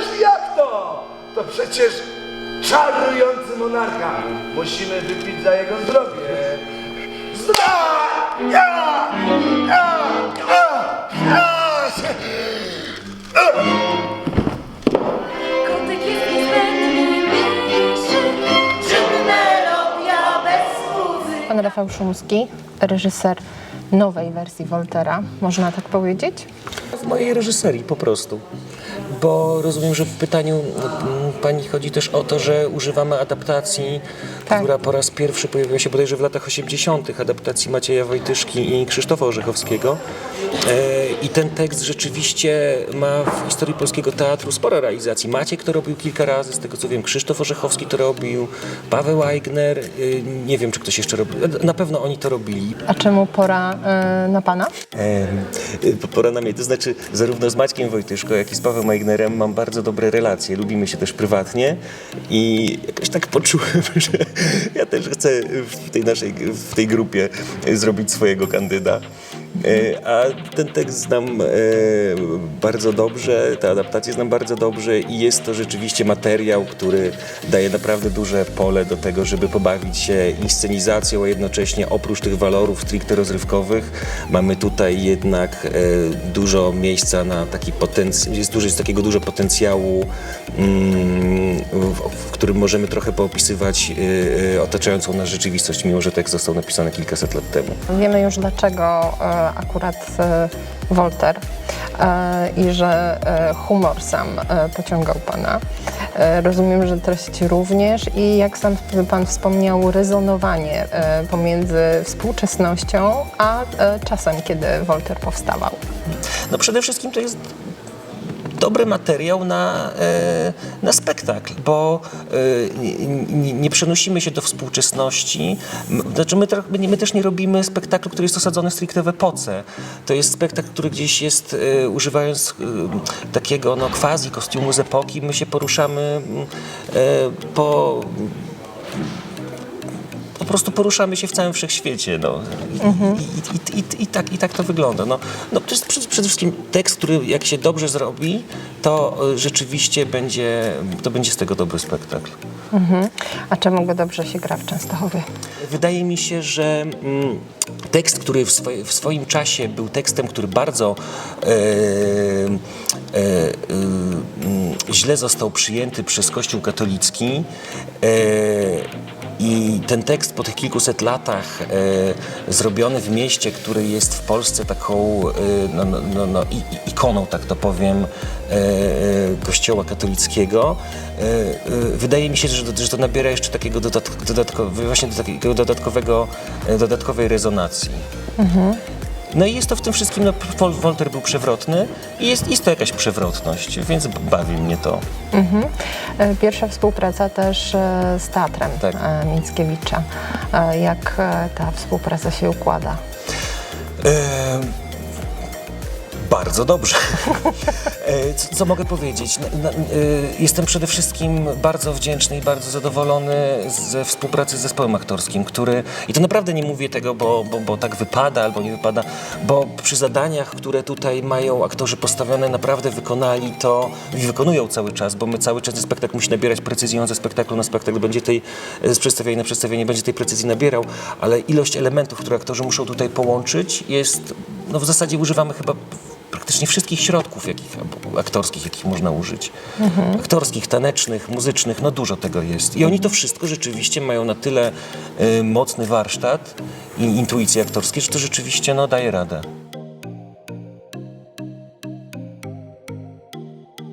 Ależ jak to? To przecież czarujący monarcha. Musimy wypić za jego zdrowie. Zdrowie! Ja! Ja! Ja! Ja! Kotek jest niezbędny, mniejszy, czym melodia bez łzy. Pan Rafał Szumski, reżyser nowej wersji Woltera, można tak powiedzieć? W mojej reżyserii po prostu. Bo rozumiem, że w pytaniu mm, pani chodzi też o to, że używamy adaptacji, Tak. która po raz pierwszy pojawiła się bodajże w latach 80., adaptacji Macieja Wojtyszki i Krzysztofa Orzechowskiego. E, I ten tekst rzeczywiście ma w historii polskiego teatru sporo realizacji. Maciek to robił kilka razy, z tego co wiem, Krzysztof Orzechowski to robił, Paweł Aigner, y, nie wiem czy ktoś jeszcze robił, na pewno oni to robili. A czemu pora y, na pana? Pora na mnie, to znaczy zarówno z Maćkiem Wojtyszko, jak i z Pawłem Eignerem mam bardzo dobre relacje, lubimy się też prywatnie i jakoś tak poczułem, że ja też chcę w tej naszej, w tej grupie zrobić swojego kandyda. E, A ten tekst znam e, bardzo dobrze, tę adaptację znam bardzo dobrze i jest to rzeczywiście materiał, który daje naprawdę duże pole do tego, żeby pobawić się inscenizacją, a jednocześnie oprócz tych walorów stricte rozrywkowych mamy tutaj jednak e, dużo miejsca na taki potencjał, jest, dużo, jest takiego dużo potencjału, mm, w, którym możemy trochę poopisywać otaczającą nas rzeczywistość, mimo że tekst został napisany kilkaset lat temu. Wiemy już dlaczego akurat y, Wolter y, i że y, humor sam pociągał pana. Rozumiem, że treści również i jak sam pan wspomniał, rezonowanie pomiędzy współczesnością a czasem, kiedy Wolter powstawał. No przede wszystkim to jest dobry materiał na, e, na spektakl, bo e, nie, przenosimy się do współczesności. Znaczy my, my, też nie robimy spektaklu, który jest osadzony stricte w epoce. To jest spektakl, który gdzieś jest, e, używając takiego no, quasi kostiumu z epoki, my się poruszamy po prostu poruszamy się w całym wszechświecie. No. I, i, i, i, i, tak, I tak to wygląda. No, no, to jest przede, wszystkim tekst, który jak się dobrze zrobi, to y, rzeczywiście będzie, to będzie z tego dobry spektakl. A czemu go dobrze się gra w Częstochowie? Wydaje mi się, że mm, tekst, który w, swoje, w swoim czasie był tekstem, który bardzo e, e, e, mm, źle został przyjęty przez Kościół katolicki. I ten tekst po tych kilkuset latach e, zrobiony w mieście, który jest w Polsce taką e, no, no, no, no, ikoną, tak to powiem, e, e, kościoła katolickiego, e, e, wydaje mi się, że, że to nabiera jeszcze takiego dodatk, dodatko, właśnie takiego dodatkowego, dodatkowej rezonacji. No i jest to w tym wszystkim, no, Wol- Wolter był przewrotny i jest, jest to jakaś przewrotność, więc bawi mnie to. E, Pierwsza współpraca też e, z teatrem Tak. e, Mickiewicza. Jak ta współpraca się układa? E, bardzo dobrze. E, co, co mogę powiedzieć? E, jestem przede wszystkim bardzo wdzięczny i bardzo zadowolony ze współpracy z zespołem aktorskim, który, i to naprawdę nie mówię tego, bo, bo, bo tak wypada albo nie wypada, bo przy zadaniach, które tutaj mają aktorzy postawione, naprawdę wykonali to i wykonują cały czas, bo my cały czas ten spektakl musi nabierać precyzji, on ze spektaklu na spektakl będzie tej, z przedstawienia na przedstawienie będzie tej precyzji nabierał, ale ilość elementów, które aktorzy muszą tutaj połączyć jest, no w zasadzie używamy chyba praktycznie wszystkich środków jakich, aktorskich, jakich można użyć. Aktorskich, tanecznych, muzycznych, no dużo tego jest. I oni to wszystko rzeczywiście mają na tyle y, mocny warsztat i intuicje aktorskie, że to rzeczywiście no, daje radę.